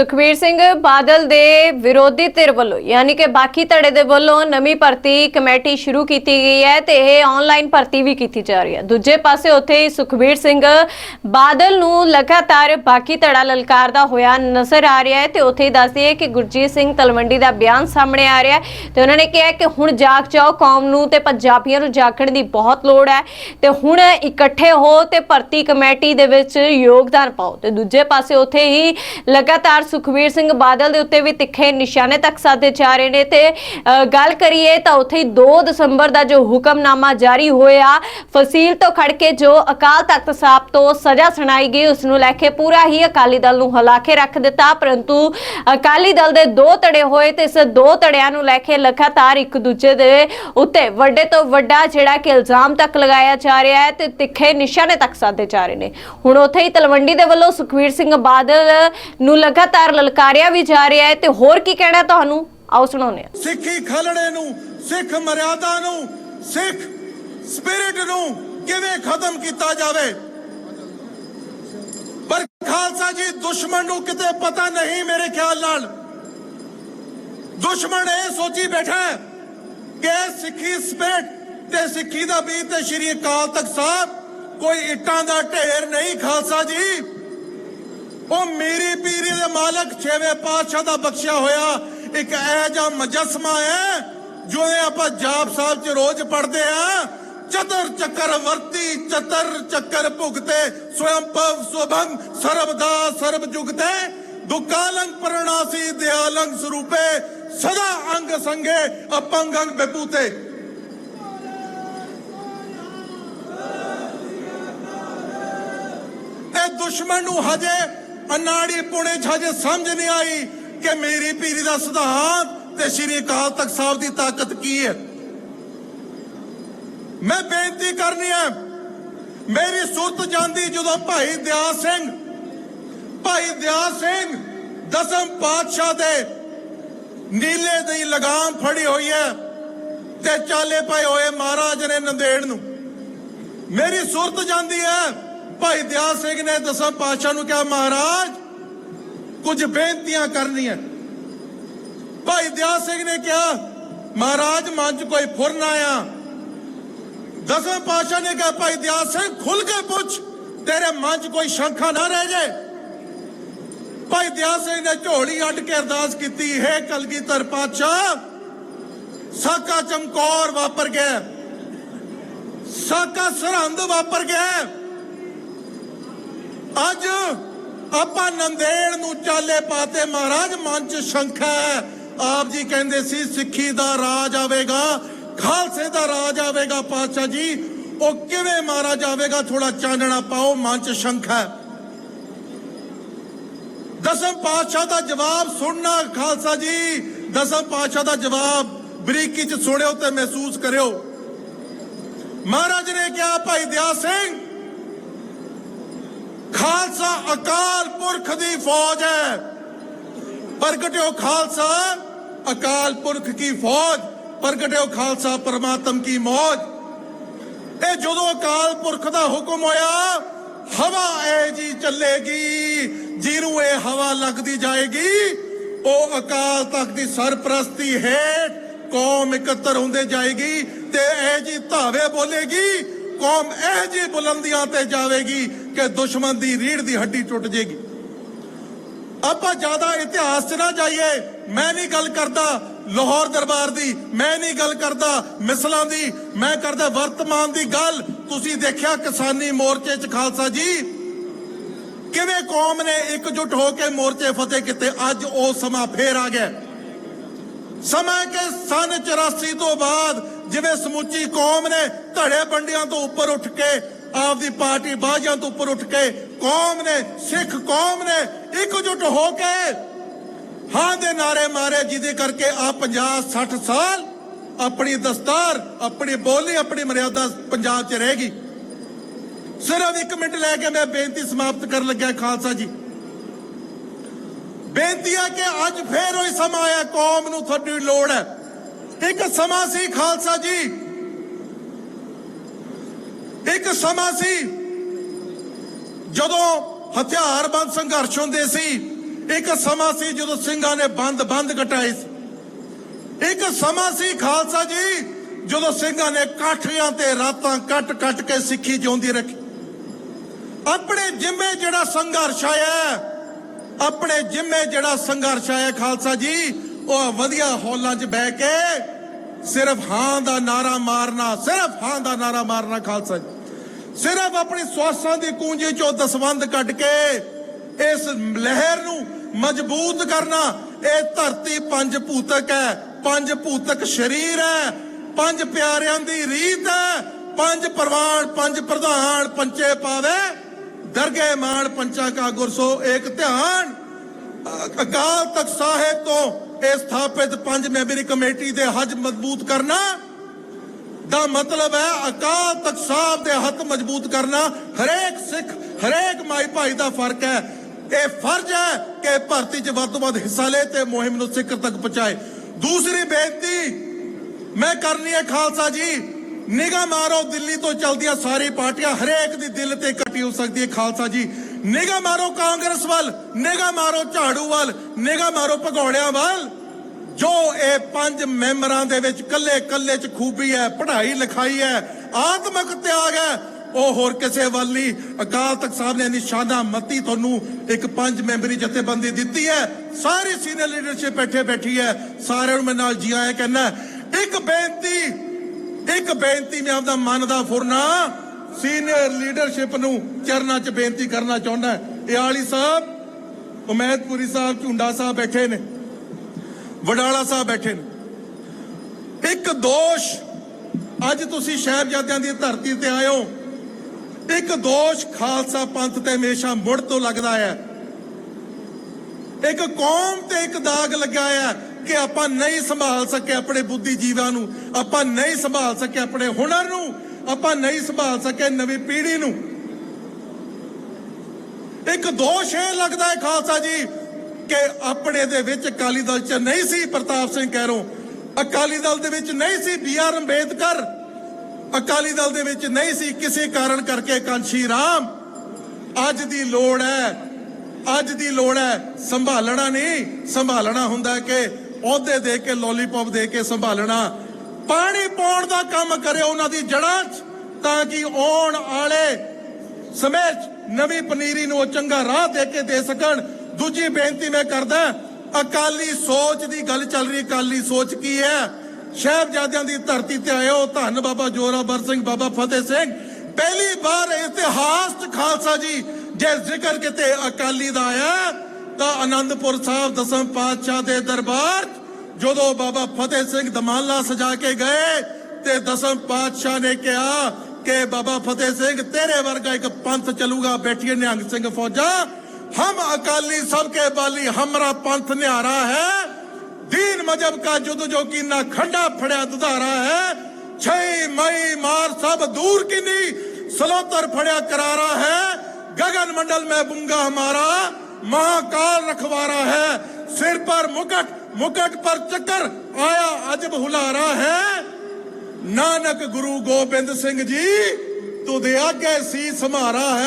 ਸੁਖਬੀਰ ਸਿੰਘ ਬਾਦਲ ਦੇ ਵਿਰੋਧੀ ਧਿਰ ਵੱਲੋਂ, ਯਾਨੀ ਕਿ ਬਾਕੀ ਧੜੇ ਦੇ ਵੱਲੋਂ ਨਵੀਂ ਭਰਤੀ ਕਮੇਟੀ ਸ਼ੁਰੂ ਕੀਤੀ ਗਈ ਹੈ ਤੇ ਇਹ ਆਨਲਾਈਨ ਭਰਤੀ ਵੀ ਕੀਤੀ ਜਾ ਰਹੀ ਹੈ। ਦੂਜੇ ਪਾਸੇ ਉੱਥੇ ਹੀ ਸੁਖਬੀਰ ਸਿੰਘ ਬਾਦਲ ਨੂੰ ਲਗਾਤਾਰ ਬਾਕੀ ਧੜਾ ਲਲਕਾਰਦਾ ਹੋਇਆ ਨਜ਼ਰ ਆ ਰਿਹਾ ਹੈ ਤੇ ਉੱਥੇ ਹੀ ਦੱਸਦੀ ਹੈ ਕਿ ਗੁਰਜੀਤ ਸਿੰਘ ਤਲਵੰਡੀ ਦਾ ਬਿਆਨ ਸਾਹਮਣੇ ਆ ਰਿਹਾ ਹੈ ਤੇ ਉਹਨਾਂ ਨੇ ਕਿਹਾ ਕਿ ਹੁਣ ਜਾਗ ਜਾਓ ਕੌਮ ਨੂੰ ਤੇ ਪੰਜਾਬੀਆਂ ਨੂੰ ਜਾਗਣ ਦੀ ਬਹੁਤ ਲੋੜ ਹੈ ਤੇ ਹੁਣ ਇਕੱਠੇ ਹੋ ਤੇ ਭਰਤੀ ਕਮੇਟੀ ਦੇ ਵਿੱਚ ਯੋਗਦਾਨ ਪਾਓ। ਤੇ ਦੂਜੇ ਪਾਸੇ ਉੱਥੇ ਹੀ ਲਗਾਤਾਰ ਸੁਖਵੀਰ ਸਿੰਘ ਬਾਦਲ ਦੇ ਉੱਤੇ ਵੀ ਤਿੱਖੇ ਨਿਸ਼ਾਨੇ ਤੱਕ ਸਾਧੇ ਜਾ ਰਹੇ ਨੇ ਤੇ ਗੱਲ ਕਰੀਏ ਤਾਂ ਉੱਥੇ 2 ਦਸੰਬਰ ਦਾ ਜੋ ਹੁਕਮਨਾਮਾ ਜਾਰੀ ਹੋਇਆ, ਫਸੀਲ ਤੋਂ ਖੜ ਕੇ ਜੋ ਅਕਾਲ ਤਖਤ ਸਾਹਿਬ ਤੋਂ ਸਜ਼ਾ ਸੁਣਾਈ ਗਈ, ਉਸ ਨੂੰ ਲੈ ਕੇ ਪੂਰਾ ਹੀ ਅਕਾਲੀ ਦਲ ਨੂੰ ਹਿਲਾ ਕੇ ਰੱਖ ਦਿੱਤਾ, ਪਰੰਤੂ ਅਕਾਲੀ ਦਲ ਦੇ ਦੋ ਧੜੇ ਹੋਏ ਤੇ ਇਸ ਦੋ ਧੜਿਆਂ ਨੂੰ ਲੈ ਕੇ ਲਗਾਤਾਰ ਇੱਕ ਦੂਜੇ ਦੇ ਉੱਤੇ ਵੱਡੇ ਤੋਂ ਵੱਡਾ ਜਿਹੜਾ ਕਿ ਇਲਜ਼ਾਮ ਤੱਕ ਲਗਾਇਆ ਜਾ ਰਿਹਾ ਹੈ ਤੇ ਤਿੱਖੇ ਨਿਸ਼ਾਨੇ ਤੱਕ ਸਾਧੇ ਜਾ ਰਹੇ ਨੇ। ਹੁਣ ਉੱਥੇ ਹੀ ਤਲਵੰਡੀ ਦੇ ਵੱਲੋਂ ਸੁਖਵੀਰ ਸਿੰਘ ਬਾਦਲ ਨੂੰ ਲਗਾਤਾਰ ਲਲਕਾਰਿਆ ਵੀ ਜਾ ਰਿਹਾ ਹੈ ਤੇ ਹੋਰ ਕੀ ਕਹਿਣਾ ਤੁਹਾਨੂੰ? ਆਓ ਸੁਣਾਉਂਦੇ ਹਾਂ। ਸਿੱਖੀ ਖਲੜੇ ਨੂੰ, ਸਿੱਖ ਮਰਿਆਦਾ ਨੂੰ, ਸਿੱਖ ਸਪਿਰਿਟ ਨੂੰ ਕਿਵੇਂ ਖਤਮ ਕੀਤਾ ਜਾਵੇ? ਪਰ ਖਾਲਸਾ ਜੀ, ਦੁਸ਼ਮਣ ਨੂੰ ਕਿਤੇ ਪਤਾ ਨਹੀਂ ਮੇਰੇ ਖਿਆਲ ਨਾਲ। ਦੁਸ਼ਮਣ ਇਹ ਸੋਚੀ ਬੈਠਾ ਕਿ ਸਿੱਖੀ ਸਪਿਰਿਟ ਤੇ ਸਿੱਖੀ ਦਾ ਬੀਜ ਤੇ ਸ਼੍ਰੀ ਅਕਾਲ ਤਖਤ ਸਾਹਿਬ ਕੋਈ ਇੱਟਾਂ ਦਾ ਢੇਰ ਨਹੀਂ ਖਾਲਸਾ ਜੀ। ਉਹ ਮੇਰੀ ਪੀਰੀ ਦੇ ਮਾਲਕ ਛੇਵੇਂ ਪਾਤਸ਼ਾਹ ਦਾ ਬਖਸ਼ਿਆ ਹੋਇਆ ਇੱਕ ਇਹ ਜਿਹਾ ਮਜਸਮਾ ਹੈ ਜੋ ਆਪਾਂ ਜਾਪ ਸਾਹਿਬ ਚ ਰੋਜ਼ ਪੜ੍ਹਦੇ ਆ ਚਤਰ ਚੱਕਰ ਵਰਤੀ, ਚਤਰ ਚੱਕਰ ਭੁਗਤੇ ਸਵਯੰ ਭਵ ਸੁਭੰਗ ਸਰਬਦਾ ਸਰਬ ਜੁਗਤੇ ਦੁਕਾਲੰਗ ਪ੍ਰਣਾਸੀ ਦਿਆਲੰਗ ਸਰੂਪੇ, ਸਦਾ ਅੰਗ ਸੰਗੇ ਅਪੰਗ ਅੰਗ ਬੇਪੂਤੇ ਦੁਸ਼ਮਣ ਨੂੰ ਹਜੇ ਅਨਾੜੀ ਪੁਣੇ ਚ ਸਮਝ ਨਹੀਂ ਆਈ ਕਿ ਮੇਰੀ ਪੀਰੀ ਦਾ ਸਿਧਾਂਤ ਤੇ ਸ਼੍ਰੀ ਅਕਾਲ ਤਖਤ ਸਾਹਿਬ ਦੀ ਤਾਕਤ ਕੀ ਹੈ। ਮੈਂ ਬੇਨਤੀ ਕਰਨੀ ਹੈ, ਮੇਰੀ ਸੁਰਤ ਜਾਂਦੀ ਜਦੋਂ ਭਾਈ ਦਿਆ ਸਿੰਘ, ਭਾਈ ਦਿਆ ਸਿੰਘ ਦਸਮ ਪਾਤਸ਼ਾਹ ਦੇ ਨੀਲੇ ਦੀ ਲਗਾਮ ਫੜੀ ਹੋਈ ਹੈ ਤੇ ਚਾਲੇ ਪਏ ਹੋਏ ਮਹਾਰਾਜ ਨੇ ਨੰਦੇੜ ਨੂੰ। ਮੇਰੀ ਸੁਰਤ ਜਾਂਦੀ ਹੈ ਭਾਈ ਦਿਆ ਸਿੰਘ ਨੇ ਦਸਾਂ ਪਾਤਸ਼ਾਹ ਨੂੰ ਕਿਹਾ, ਮਹਾਰਾਜ, ਕੁਝ ਬੇਨਤੀਆਂ ਕਰਨੀਆਂ। ਭਾਈ ਦਿਆ ਸਿੰਘ ਨੇ ਕਿਹਾ, ਮਹਾਰਾਜ, ਮਨ 'ਚ ਕੋਈ ਫੁਰ ਨਾ ਆ ਦਸਾਂ ਪਾਤਸ਼ਾਹ ਨੇ ਕਿਹਾ, ਭਾਈ ਦਿਆ ਸਿੰਘ ਖੁੱਲ ਕੇ ਪੁੱਛ, ਤੇਰੇ ਮਨ 'ਚ ਕੋਈ ਸ਼ੰਖਾ ਨਾ ਰਹਿ ਜਾਏ ਭਾਈ ਦਿਆ ਸਿੰਘ ਨੇ ਝੋਲੀ ਅੱਡ ਕੇ ਅਰਦਾਸ ਕੀਤੀ, ਹੈ ਕਲਗੀਧਰ ਪਾਤਸ਼ਾਹ, ਸਾਕਾ ਚਮਕੌਰ ਵਾਪਰ ਗਿਆ। ਸਾਕਾ ਸਰਹੰਦ ਵਾਪਰ ਗਿਆ। ਅੱਜ ਆਪਾਂ ਨੰਦੇੜ ਨੂੰ ਚਾਲੇ ਪਾਤੇ। ਮਹਾਰਾਜ ਮਨ ਚ ਸ਼ੰਖਾ ਆਪ ਜੀ ਕਹਿੰਦੇ ਸੀ, ਸਿੱਖੀ ਦਾ ਰਾਜ ਆਵੇਗਾ, ਖਾਲਸੇ ਦਾ ਰਾਜ ਆਵੇਗਾ ਪਾਤਸ਼ਾਹ ਜੀ। ਉਹ ਕਿਵੇਂ ਮਹਾਰਾਜ ਆਵੇਗਾ? ਥੋੜਾ ਚਾਨਣਾ ਪਾਓ ਮਨ ਚ ਸ਼ੰਖਾ ਦਸਮ ਪਾਤਸ਼ਾਹ ਦਾ ਜਵਾਬ ਸੁਣਨਾ, ਖਾਲਸਾ ਜੀ। ਦਸਮ ਪਾਤਸ਼ਾਹ ਦਾ ਜਵਾਬ ਬਰੀਕੀ ਚ ਸੁਣਿਓ ਤੇ ਮਹਿਸੂਸ ਕਰਿਓ। ਮਹਾਰਾਜ ਨੇ ਕਿਹਾ, ਭਾਈ ਦਿਆ ਸਿੰਘ ਖਾਲਸਾ ਅਕਾਲ ਪੁਰਖ ਦੀ ਫੌਜ ਹੈ। ਪ੍ਰਗਟਿਓ ਖਾਲਸਾ ਅਕਾਲ ਪੁਰਖ ਕੀ ਫੌਜ, ਪ੍ਰਗਟਿਓ ਖਾਲਸਾ ਪਰਮਾਤਮ ਕੀ ਮੌਜ। ਇਹ ਜਦੋਂ ਅਕਾਲ ਪੁਰਖ ਦਾ ਹੁਕਮ ਹੋਇਆ, ਹਵਾ ਐ ਜੀ ਚੱਲੇਗੀ, ਜਿਹਨੂੰ ਇਹ ਹਵਾ ਲੱਗਦੀ ਜਾਏਗੀ, ਉਹ ਅਕਾਲ ਤਖਤ ਦੀ ਸਰਪ੍ਰਸਤੀ ਹੇਠ ਕੌਮ ਇਕੱਤਰ ਹੁੰਦੇ ਜਾਏਗੀ ਤੇ ਇਹ ਜੀ ਧਾਵੇ ਬੋਲੇਗੀ, ਕੌਮ ਇਹ ਜੀ ਬੁਲੰਦੀਆਂ ਤੇ ਜਾਵੇਗੀ ਕਿ ਦੁਸ਼ਮਣ ਦੀ ਰੀੜ ਦੀ ਹੱਡੀ ਟੁੱਟ ਜੇਗੀ। ਆਪਾਂ ਜ਼ਿਆਦਾ ਇਤਿਹਾਸ 'ਚ ਨਾ ਜਾਈਏ, ਮੈਂ ਨਹੀਂ ਗੱਲ ਕਰਦਾ ਲਾਹੌਰ ਦਰਬਾਰ ਦੀ, ਮੈਂ ਨਹੀਂ ਗੱਲ ਕਰਦਾ ਮਿਸਲਾਂ ਦੀ, ਮੈਂ ਕਰਦਾ ਵਰਤਮਾਨ ਦੀ ਗੱਲ। ਤੁਸੀਂ ਦੇਖਿਆ ਕਿਸਾਨੀ ਮੋਰਚੇ 'ਚ ਖਾਲਸਾ ਜੀ? ਕਿਵੇਂ ਕੌਮ ਨੇ ਇਕਜੁੱਟ ਹੋ ਕੇ ਮੋਰਚੇ ਫਤਿਹ ਕੀਤੇ? ਅੱਜ ਉਹ ਸਮਾਂ ਫੇਰ ਆ ਗਿਆ। ਸਮਾਂ ਕਿ ਸਨ 84 ਤੋਂ ਬਾਅਦ ਜਿਵੇਂ ਸਮੁੱਚੀ ਕੌਮ ਨੇ ਧੜੇ ਬੰਡਿਆਂ ਤੋਂ ਉੱਪਰ ਉੱਠ ਕੇ ਆਪਦੀ ਪਾਰਟੀ ਬਾਝਾਂ ਤੋਂ ਉੱਪਰ ਉੱਠ ਕੇ ਕੌਮ ਨੇ, ਸਿੱਖ ਕੌਮ ਨੇ ਇਕਜੁੱਟ ਹੋ ਕੇ ਹਾਂ ਦੇ ਨਾਰੇ ਮਾਰੇ, ਜਿਹਦੇ ਕਰਕੇ ਆ 50 60 ਸਾਲ ਆਪਣੀ ਦਸਤਾਰ, ਆਪਣੀ ਬੋਲੀ, ਆਪਣੀ ਮਰਿਆਦਾ ਪੰਜਾਬ 'ਚ ਰਹੇਗੀ ਸਿਰਫ 1 ਮਿੰਟ ਲੈ ਕੇ ਮੈਂ ਬੇਨਤੀ ਸਮਾਪਤ ਕਰਨ ਲੱਗਿਆ ਖਾਲਸਾ ਜੀ। ਬੇਨਤੀ ਹੈ ਕਿ ਅੱਜ ਫੇਰ ਉਹੀ ਸਮਾਂ ਆਇਆ, ਕੌਮ ਨੂੰ ਤੁਹਾਡੀ ਲੋੜ ਹੈ। ਇੱਕ ਸਮਾਂ ਸੀ ਖਾਲਸਾ ਜੀ ਇੱਕ ਸਮਾਂ ਸੀ ਜਦੋਂ ਹਥਿਆਰਬੰਦ ਸੰਘਰਸ਼ ਹੁੰਦੇ ਸੀ। ਇੱਕ ਸਮਾਂ ਸੀ ਜਦੋਂ ਸਿੰਘਾਂ ਨੇ ਬੰਦ ਬੰਦ ਕਟਾਏ ਸੀ। ਇੱਕ ਸਮਾਂ ਸੀ ਖਾਲਸਾ ਜੀ ਜਦੋਂ ਸਿੰਘਾਂ ਨੇ ਕਾਠੀਆਂ ਤੇ ਰਾਤਾਂ ਕੱਟ ਕੱਟ ਕੇ ਸਿੱਖੀ ਜਿਉਂਦੀ ਰੱਖੀ। ਆਪਣੇ ਜਿੰਮੇ ਜਿਹੜਾ ਸੰਘਰਸ਼ ਆਇਆ, ਆਪਣੇ ਜਿੰਮੇ ਜਿਹੜਾ ਸੰਘਰਸ਼ ਆਇਆ ਖਾਲਸਾ ਜੀ, ਉਹ ਵਧੀਆ ਹੌਲਾਂ 'ਚ ਬਹਿ ਕੇ ਸਿਰਫ ਹਾਂ ਦਾ ਨਾਰਾ ਮਾਰਨਾ, ਸਿਰਫ ਹਾਂ ਦਾ ਨਾਰਾ ਮਾਰਨਾ ਖਾਲਸਾ ਜੀ। ਸਿਰਫ ਆਪਣੀ ਸਵਾਸਾਂ ਦੀ ਕੂੰਜੀ ਚੋਂ ਦਸਵੰਦ ਕੱਢ ਕੇ ਇਸ ਲਹਿਰ ਨੂੰ ਮਜ਼ਬੂਤ ਕਰਨਾ, ਇਹ ਧਰਤੀ ਪੰਜ ਭੂਤਕ ਹੈ, ਪੰਜ ਭੂਤਕ ਸ਼ਰੀਰ ਹੈ, ਪੰਜ ਪਿਆਰਿਆਂ ਦੀ ਰੀਤ ਹੈ, ਪੰਜ ਪ੍ਰਵਾਨ, ਪੰਜ ਪ੍ਰਧਾਨ, ਪੰਚੇ ਪਾਵੇ, ਦਰਗੇ ਮਾਨ ਪੰਚਾ ਕਾ ਗੁਰਸੋ ਏਕ ਧਿਆਨ। ਅਕਾਲ ਤਖਤ ਸਾਹਿਬ ਤੋਂ ਇਹ ਸਥਾਪਿਤ ਪੰਜ ਮੈਂਬਰੀ ਕਮੇਟੀ ਦੇ ਹੱਜ ਮਜ਼ਬੂਤ ਕਰਨਾ ਦਾ ਮਤਲਬ ਹੈ ਅਕਾਲ ਤਖਤ ਸਾਹਿਬ ਦੇ ਹੱਥ ਮਜ਼ਬੂਤ ਕਰਨਾ। ਹਰੇਕ ਸਿੱਖ, ਹਰੇਕ ਮਾਈ ਭਾਈ ਦਾ ਫ਼ਰਕ ਹੈ। ਇਹ ਫਰਜ਼ ਹੈ ਕਿ ਭਰਤੀ 'ਚ ਵੱਧ ਤੋਂ ਵੱਧ ਹਿੱਸਾ ਲੈ ਤੇ ਮੁਹਿੰਮ ਨੂੰ ਸਿਖਰ ਤੱਕ ਪਹੁੰਚਾਏ। ਦੂਸਰੀ ਬੇਨਤੀ ਮੈਂ ਕਰਨੀ ਹੈ ਖਾਲਸਾ ਜੀ, ਨਿਗਾਹ ਮਾਰੋ ਦਿੱਲੀ ਤੋਂ ਚਲਦੀਆਂ ਸਾਰੀ ਪਾਰਟੀਆਂ, ਹਰੇਕ ਦੀ ਦਿਲ ਤੇ ਇਕੱਠੀ ਹੋ ਸਕਦੀ ਹੈ ਖਾਲਸਾ ਜੀ। ਨਿਗਾਹ ਮਾਰੋ ਕਾਂਗਰਸ ਵੱਲ, ਨਿਗਾਹ ਮਾਰੋ ਝਾੜੂ ਵੱਲ, ਨਿਗਾਹ ਮਾਰੋ ਭਗੌੜਿਆਂ ਵੱਲ। ਜੋ ਇਹ ਪੰਜ ਮੈਂਬਰਾਂ ਦੇ ਵਿੱਚ ਕੱਲੇ ਕੱਲੇ ਚ ਖੂਬੀ ਹੈ, ਪੜ੍ਹਾਈ ਲਿਖਾਈ ਹੈ, ਆਤਮਿਕ ਤਿਆਗ ਹੈ, ਉਹ ਹੋਰ ਕਿਸੇ ਵੱਲ ਨਹੀਂ। ਅਕਾਲ ਤਖਤ ਸਾਹਿਬ ਨੇ ਨਿਸ਼ਾਨਾ ਮਤੀ ਤੁਹਾਨੂੰ ਇੱਕ ਪੰਜ ਮੈਂਬਰੀ ਜਥੇਬੰਦੀ ਦਿੱਤੀ ਹੈ। ਸਾਰੀ ਸੀਨੀਅਰ ਲੀਡਰਸ਼ਿਪ ਬੈਠੇ ਬੈਠੀ ਹੈ। ਸਾਰਿਆਂ ਨੂੰ ਮੈਂ ਨਾਲ ਜੀ ਆਇਆ ਕਹਿੰਦਾ, ਇੱਕ ਬੇਨਤੀ ਇੱਕ ਬੇਨਤੀ ਮੈਂ ਆਪਦਾ ਮਨ ਦਾ ਫੁਰਨਾ ਸੀਨੀਅਰ ਲੀਡਰਸ਼ਿਪ ਨੂੰ ਚਰਨਾਂ 'ਚ ਬੇਨਤੀ ਕਰਨਾ ਚਾਹੁੰਦਾ। ਇਹ ਆਲੀ ਸਾਹਿਬ, ਉਮੈਦਪੁਰੀ ਸਾਹਿਬ, ਝੁੰਡਾ ਸਾਹਿਬ ਬੈਠੇ ਨੇ। ਵਡਾਲਾ ਸਾਹਿਬ ਬੈਠੇ ਨੇ। ਇੱਕ ਦੋਸ਼ ਅੱਜ ਤੁਸੀਂ ਸ਼ਹਿਬਜ਼ਾਦਿਆਂ ਦੀ ਧਰਤੀ ਤੇ ਆਇਓ ਇੱਕ ਦੋਸ਼ ਖਾਲਸਾ ਪੰਥ ਤੇ ਹਮੇਸ਼ਾ ਮੁੜ ਤੋਂ ਲੱਗਦਾ ਹੈ। ਇੱਕ ਕੌਮ ਤੇ ਇੱਕ ਦਾਗ ਲੱਗਾ ਹੈ ਕਿ ਆਪਾਂ ਨਹੀਂ ਸੰਭਾਲ ਸਕੇ ਆਪਣੇ ਬੁੱਧੀ ਜੀਵਾਂ ਨੂੰ, ਆਪਾਂ ਨਹੀਂ ਸੰਭਾਲ ਸਕੇ ਆਪਣੇ ਹੁਨਰ ਨੂੰ, ਆਪਾਂ ਨਹੀਂ ਸੰਭਾਲ ਸਕੇ ਨਵੀਂ ਪੀੜ੍ਹੀ ਨੂੰ। ਇੱਕ ਦੋਸ਼ ਇਹ ਲੱਗਦਾ ਹੈ, ਖਾਲਸਾ ਜੀ ਕਿ ਆਪਣੇ ਦੇ ਵਿੱਚ ਅਕਾਲੀ ਦਲ ਚ ਨਹੀਂ ਸੀ ਪ੍ਰਤਾਪ ਸਿੰਘ ਕੈਰੋਂ ਅਕਾਲੀ ਦਲ ਦੇ ਵਿੱਚ ਨਹੀਂ ਸੀ ਬੀ ਆਰ ਅੰਬੇਦਕਰ। ਅਕਾਲੀ ਦਲ ਦੇ ਵਿੱਚ ਨਹੀਂ ਸੀ ਕਿਸੇ ਕਾਰਨ ਕਰਕੇ ਕਾਂਸ਼ੀ ਰਾਮ। ਅੱਜ ਦੀ ਲੋੜ ਹੈ, ਅੱਜ ਦੀ ਲੋੜ ਹੈ ਸੰਭਾਲਣਾ ਨਹੀਂ, ਸੰਭਾਲਣਾ ਹੁੰਦਾ ਹੈ ਕਿ ਅਹੁਦੇ ਦੇ ਕੇ ਲੋਲੀਪੌਪ ਦੇ ਕੇ ਸੰਭਾਲਣਾ। ਪਾਣੀ ਪਾਉਣ ਦਾ ਕੰਮ ਕਰੇ ਉਹਨਾਂ ਦੀ ਜੜ੍ਹਾਂ 'ਚ, ਤਾਂ ਕਿ ਆਉਣ ਵਾਲੇ ਸਮੇਂ 'ਚ ਨਵੀਂ ਪਨੀਰੀ ਨੂੰ ਉਹ ਚੰਗਾ ਰਾਹ ਦੇ ਕੇ ਦੇ ਸਕਣ। ਦੂਜੀ ਬੇਨਤੀ ਮੈਂ ਕਰਦਾ, ਅਕਾਲੀ ਸੋਚ ਦੀ ਗੱਲ ਚੱਲ ਰਹੀ, ਅਕਾਲੀ ਸੋਚ ਕੀ ਹੈ? ਸ਼ਹਿਬਜ਼ਾਦਿਆਂ ਦੀ ਧਰਤੀ ਤੇ ਆਏ ਹੋ ਧੰਨ ਬਾਬਾ ਜੋਰਾਵਰ ਸਿੰਘ, ਬਾਬਾ ਫਤਿਹ ਸਿੰਘ। ਪਹਿਲੀ ਵਾਰ ਇਤਿਹਾਸ ਖਾਲਸਾ ਜੀ, ਜੇ ਜ਼ਿਕਰ ਕਿਤੇ ਅਕਾਲੀ ਦਾ ਆਇਆ, ਤਾਂ ਆਨੰਦਪੁਰ ਸਾਹਿਬ ਦਸਮ ਪਾਤਸ਼ਾਹ ਦੇ ਦਰਬਾਰ ਜਦੋਂ ਬਾਬਾ ਫਤਿਹ ਸਿੰਘ ਦਮਾਲਾ ਸਜਾ ਕੇ ਗਏ, ਤੇ ਦਸਮ ਪਾਤਸ਼ਾਹ ਨੇ ਕਿਹਾ ਕਿ ਬਾਬਾ ਫਤਿਹ ਸਿੰਘ, ਤੇਰੇ ਵਰਗਾ ਇੱਕ ਪੰਥ ਚੱਲੂਗਾ, ਬੈਠੀਏ ਨਿਹੰਗ ਸਿੰਘ ਫੌਜਾਂ। हम अकाली सबके बाली, हमरा पंथ निहारा है। दीन मज़हब का जुद जो की ना खंडा फड़िया दुधारा है। छह मई मार सब दूर की नी, सलोतर फड़िया करारा है। गगन मंडल में बुंगा हमारा महाकाल रखवारा है। सिर पर मुकट मुकट पर चक्कर, आया अजब हुलारा है। नानक गुरु गोबिंद सिंह जी, तुदे आगे सी समारा है।